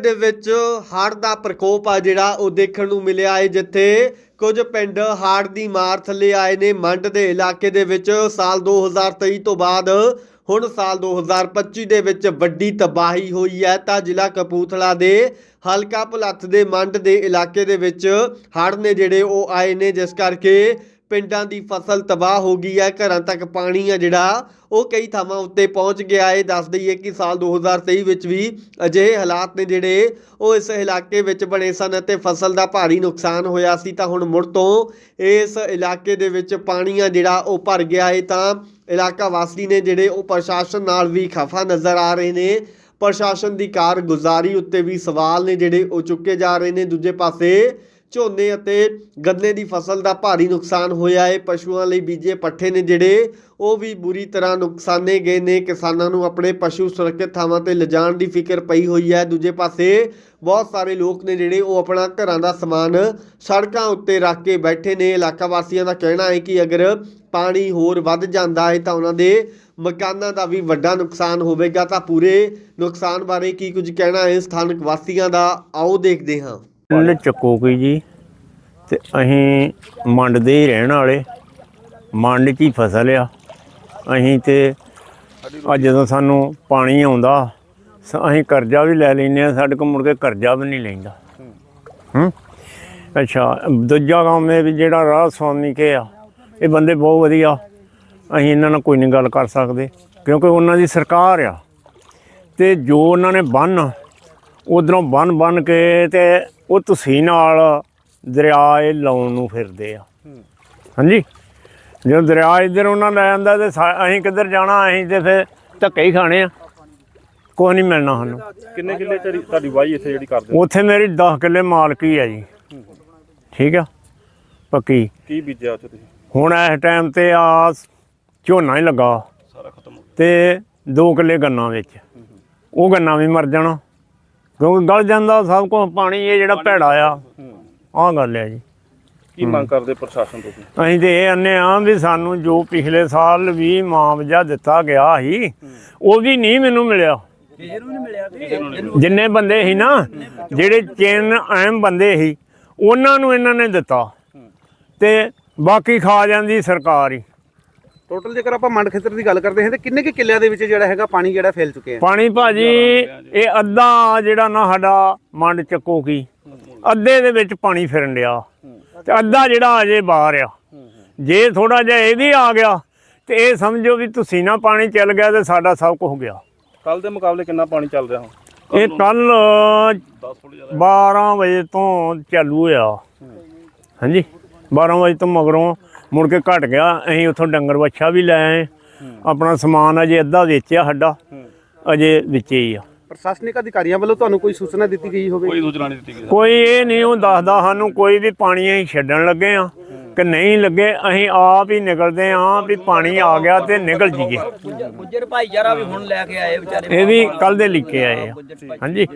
ਦੇ ਵਿੱਚ ਹੜ੍ਹ ਦਾ ਪ੍ਰਕੋਪ ਆ ਜਿਹੜਾ, ਉਹ ਦੇਖਣ ਨੂੰ ਮਿਲਿਆ ਹੈ ਜਿੱਥੇ ਕੁਝ ਪਿੰਡ ਹੜ੍ਹ ਦੀ ਮਾਰ ਥੱਲੇ ਆਏ ਨੇ। ਮੰਡ ਦੇ ਇਲਾਕੇ ਦੇ ਵਿੱਚ ਸਾਲ 2023 ਤੋਂ ਬਾਅਦ ਹੁਣ ਸਾਲ 2025 ਦੇ ਵਿੱਚ ਵੱਡੀ ਤਬਾਹੀ ਹੋਈ ਹੈ। ਤਾਂ ਜ਼ਿਲ੍ਹਾ ਕਪੂਰਥਲਾ ਦੇ ਹਲਕਾ ਭੁਲੱਥ ਦੇ ਮੰਡ ਦੇ ਇਲਾਕੇ ਦੇ ਵਿੱਚ ਹੜ੍ਹ ਨੇ ਜਿਹੜੇ ਉਹ ਆਏ ਨੇ, ਜਿਸ ਕਰਕੇ ਪਿੰਡਾਂ ਦੀ ਫਸਲ ਤਬਾਹ ਹੋ ਗਈ ਹੈ, ਘਰਾਂ ਤੱਕ ਪਾਣੀ ਆ ਜਿਹੜਾ, ਉਹ ਕਈ ਥਾਵਾਂ ਉੱਤੇ ਪਹੁੰਚ ਗਿਆ। ਹੈ ਦੱਸ ਦਈਏ ਕਿ ਸਾਲ 2023 ਵਿੱਚ ਵੀ ਅਜਿਹੇ ਹਾਲਾਤ ਨੇ ਜਿਹੜੇ, ਉਹ ਇਸ ਇਲਾਕੇ ਵਿੱਚ ਬਣੇ ਸਨ ਅਤੇ ਫਸਲ ਦਾ ਭਾਰੀ ਨੁਕਸਾਨ ਹੋਇਆ ਸੀ। ਤਾਂ ਹੁਣ ਮੁੜ ਤੋਂ ਇਸ ਇਲਾਕੇ ਦੇ ਵਿੱਚ ਪਾਣੀ ਆ ਜਿਹੜਾ, ਉਹ ਭਰ ਗਿਆ ਹੈ। ਤਾਂ ਇਲਾਕਾ ਵਾਸੀ ਨੇ ਜਿਹੜੇ, ਉਹ ਪ੍ਰਸ਼ਾਸਨ ਨਾਲ ਵੀ ਖਫਾ ਨਜ਼ਰ ਆ ਰਹੇ ਨੇ। ਪ੍ਰਸ਼ਾਸਨ ਦੀ ਕਾਰਗੁਜ਼ਾਰੀ ਉੱਤੇ ਵੀ ਸਵਾਲ ਨੇ ਜਿਹੜੇ, ਉਹ ਚੁੱਕੇ ਜਾ ਰਹੇ ਨੇ। ਦੂਜੇ ਪਾਸੇ ਝੋਨੇ ਅਤੇ ਗੰਨੇ ਦੀ ਫਸਲ ਦਾ ਭਾਰੀ ਨੁਕਸਾਨ ਹੋਇਆ ਹੈ। ਪਸ਼ੂਆਂ ਲਈ ਬੀਜੇ ਪੱਠੇ ਨੇ ਜਿਹੜੇ, ਉਹ ਵੀ ਬੁਰੀ ਤਰ੍ਹਾਂ ਨੁਕਸਾਨੇ ਗਏ ਨੇ। ਕਿਸਾਨਾਂ ਨੂੰ ਆਪਣੇ ਪਸ਼ੂ ਸੁਰੱਖਿਅਤ ਥਾਵਾਂ ਤੇ ਲਿਜਾਣ ਦੀ ਫਿਕਰ ਪਈ ਹੋਈ ਹੈ। ਦੂਜੇ ਪਾਸੇ, ਬਹੁਤ ਸਾਰੇ ਲੋਕ ਨੇ ਜਿਹੜੇ, ਉਹ ਆਪਣਾ ਘਰਾਂ ਦਾ ਸਮਾਨ ਸੜਕਾਂ ਉੱਤੇ ਰੱਖ ਕੇ ਬੈਠੇ ਨੇ। ਇਲਾਕਾ ਵਾਸੀਆਂ ਦਾ ਕਹਿਣਾ ਹੈ ਕਿ ਅਗਰ ਪਾਣੀ ਹੋਰ ਵੱਧ ਜਾਂਦਾ ਹੈ, ਤਾਂ ਉਹਨਾਂ ਦੇ ਮਕਾਨਾਂ ਦਾ ਵੀ ਵੱਡਾ ਨੁਕਸਾਨ ਹੋਵੇਗਾ। ਤਾਂ ਪੂਰੇ ਨੁਕਸਾਨ ਬਾਰੇ ਕੀ ਕੁਝ ਕਹਿਣਾ ਹੈ? ਸਥਾਨਕ ਵਾਸੀਆਂ ਦਾ ਆਓ ਦੇਖਦੇ ਹਾਂ। ਪਿੰਡ ਚੱਕੋਕੀ ਜੀ। ਤੇ ਅਸੀਂ ਮੰਡ ਦੇ ਹੀ ਰਹਿਣ ਵਾਲੇ। ਮੰਡ 'ਚ ਹੀ ਫਸਲ ਆ। ਅਸੀਂ ਤੇ ਅੱਜ ਜਦੋਂ ਸਾਨੂੰ ਪਾਣੀ ਆਉਂਦਾ, ਸ- ਅਸੀਂ ਕਰਜ਼ਾ ਵੀ ਲੈ ਲੈਂਦੇ ਆ ਸਾਡੇ ਕੋਲ ਮੁੜ ਕੇ ਕਰਜ਼ਾ ਵੀ ਨਹੀਂ ਲੈਂਦਾ। ਹੂੰ? ਅੱਛਾ, ਦੂਜਾ ਕੰਮ ਇਹ ਵੀ ਜਿਹੜਾ ਰਾਹ ਸਵਾਮੀ ਕੇ ਆ, ਇਹ ਬੰਦੇ ਬਹੁਤ ਵਧੀਆ। ਅਸੀਂ ਇਹਨਾਂ ਨਾਲ ਕੋਈ ਨਹੀਂ ਗੱਲ ਕਰ ਸਕਦੇ, ਕਿਉਂਕਿ ਉਹਨਾਂ ਦੀ ਸਰਕਾਰ ਆ। ਤੇ ਜੋ ਉਹਨਾਂ ਨੇ ਬੰਨ, ਉਧਰੋਂ ਬੰਨ ਬੰਨ ਕੇ ਤੇ ਉਹ ਤੁਸੀਂ ਨਾਲ ਦਰਿਆ ਇਹ ਲਾਉਣ ਨੂੰ ਫਿਰਦੇ ਆ। ਹਾਂਜੀ? ਜਦੋਂ ਦਰਿਆ ਇੱਧਰ ਉਹਨਾਂ ਲੈ ਜਾਂਦਾ ਤੇ ਅਸੀਂ ਕਿੱਧਰ ਜਾਣਾ ਅਸੀਂ ਤੇ ਫਿਰ ਧੱਕੇ ਹੀ ਖਾਣੇ ਆ। ਕੋਈ ਨਹੀਂ ਮਿਲਣਾ ਸਾਨੂੰ। ਕਿੰਨੇ ਕਿੱਲੇ ਤੇਰੀ ਤੁਹਾਡੀ ਵਾਈ ਇੱਥੇ ਜਿਹੜੀ ਕਰਦੇ? ਹੋ? ਉੱਥੇ ਮੇਰੀ 10 ਕਿੱਲੇ ਮਾਲਕੀ ਆ ਜੀ। ਠੀਕ ਆ? ਪੱਕੀ। ਕੀ ਬੀਜਿਆ ਉੱਥੇ ਤੁਸੀਂ? ਹੁਣ ਇਸ ਟਾਈਮ ਤੇ ਆ ਝੋਨਾ ਹੀ ਲੱਗਾ। ਸਾਰਾ ਖਤਮ ਹੋ ਤੇ 2 ਕਿੱਲੇ ਗੰਨਾ ਵਿੱਚ। ਉਹ ਗੰਨਾ ਵੀ ਮਰ ਜਾਣਾ। ਕਿਉਂਕਿ ਗਲ ਜਾਂਦਾ ਸਭ ਕੁਝ ਪਾਣੀ ਇਹ ਜਿਹੜਾ ਭੈੜਾ ਆ। ਆਹ ਗੱਲ ਹੈ ਜੀ। ਕੀ ਮੰਗ ਕਰਦੇ ਪ੍ਰਸ਼ਾਸਨ ਤੋਂ? ਤੁਸੀਂ? ਅਸੀਂ ਤੇ ਇਹ ਆਨੇ ਆ ਵੀ ਸਾਨੂੰ ਜੋ ਪਿਛਲੇ ਸਾਲ ਵੀ ਮੁਆਵਜ਼ਾ ਦਿੱਤਾ ਗਿਆ ਸੀ ਉਹ ਵੀ ਨਹੀਂ ਮੈਨੂੰ ਮਿਲਿਆ। ਜਿੰਨੇ ਬੰਦੇ ਸੀ ਨਾ ਜਿਹੜੇ ਚੇਨ ਅਹਿਮ ਬੰਦੇ ਸੀ ਉਹਨਾਂ ਨੂੰ ਇਹਨਾਂ ਨੇ ਦਿੱਤਾ। ਤੇ ਬਾਕੀ ਖਾ ਜਾਂਦੀ ਸਰਕਾਰ ਹੀ। ਟੋਟਲ ਜੇਕਰ ਆਪਾਂ ਮੰਡ ਖੇਤਰ ਦੀ ਗੱਲ ਕਰਦੇ ਹਾਂ ਤੇ ਕਿੰਨੇ ਕੁ ਕਿੱਲਿਆਂ ਦੇ ਵਿੱਚ ਜਿਹੜਾ ਹੈਗਾ ਪਾਣੀ ਜਿਹੜਾ ਫੈਲ ਚੁੱਕਿਆ ਹੈ? ਪਾਣੀ ਭਾਜੀ ਇਹ ਅੱਧਾ ਜਿਹੜਾ ਨਾ ਸਾਡਾ ਮੰਡ ਚੱਕੋ ਕੀ। ਅੱਧੇ ਦੇ ਵਿੱਚ ਪਾਣੀ ਫਿਰਨ ਡਿਆ। ਤੇ ਅੱਧਾ ਜਿਹੜਾ ਅਜੇ ਬਾਹਰ ਆ। ਜੇ ਥੋੜਾ ਜਿਹਾ ਇਹ ਵੀ ਆ ਗਿਆ ਤੇ ਇਹ ਸਮਝੋ ਵੀ ਤੁਸੀਂ ਨਾ ਪਾਣੀ ਚੱਲ ਗਿਆ ਤੇ ਸਾਡਾ ਸਭ ਕੁਝ ਗਿਆ। ਕੱਲ ਦੇ ਮੁਕਾਬਲੇ ਕਿੰਨਾ ਪਾਣੀ ਚੱਲ ਰਿਹਾ ਹੁਣ? ਇਹ ਕੱਲ 10 ਫੁੱਟ ਜ਼ਿਆਦਾ 12 ਵਜੇ ਤੋਂ ਚਾਲੂ ਹੋਇਆ। ਹਾਂਜੀ 12 ਵਜੇ ਤੋਂ ਮਗਰੋਂ ਮੁੜ ਕੇ ਘਟ ਗਿਆ। ਅਸੀਂ ਉੱਥੋਂ ਡੰਗਰ ਵੱਛਾ ਵੀ ਲੈ ਆਏ। ਆਪਣਾ ਸਮਾਨ ਅਜੇ ਅੱਧਾ ਵੇਚਿਆ ਸਾਡਾ। ਅਜੇ ਵਿੱਚੇ ਹੀ ਆ। ਪ੍ਰਸ਼ਾਸਨਿਕ ਅਧਿਕਾਰੀਆਂ ਵੱਲੋਂ ਤੁਹਾਨੂੰ ਕੋਈ ਸੂਚਨਾ ਦਿੱਤੀ ਗਈ ਹੋਵੇ? ਕੋਈ ਸੂਚਨਾ ਨਹੀਂ ਦਿੱਤੀ ਗਈ। ਕੋਈ ਇਹ ਨਹੀਂ ਉਹ ਦੱਸਦਾ ਸਾਨੂੰ ਕੋਈ ਵੀ ਪਾਣੀ ਅਸੀਂ ਛੱਡਣ ਲੱਗੇ ਆ ਕਿ ਨਹੀਂ ਲੱਗੇ ਅਸੀਂ ਆਪ ਹੀ ਨਿਕਲਦੇ ਆ ਵੀ ਪਾਣੀ ਆ ਗਿਆ ਤੇ ਨਿਕਲ ਜੀਏ ਗੁੱਜਰ ਭਾਈਚਾਰਾ ਵੀ ਹੁਣ ਲੈ ਕੇ ਆਏ ਵਿਚਾਰੇ। ਇਹ ਵੀ ਕੱਲ ਦੇ ਲਿਖੇ ਆਏ ਆ। ਹਾਂਜੀ।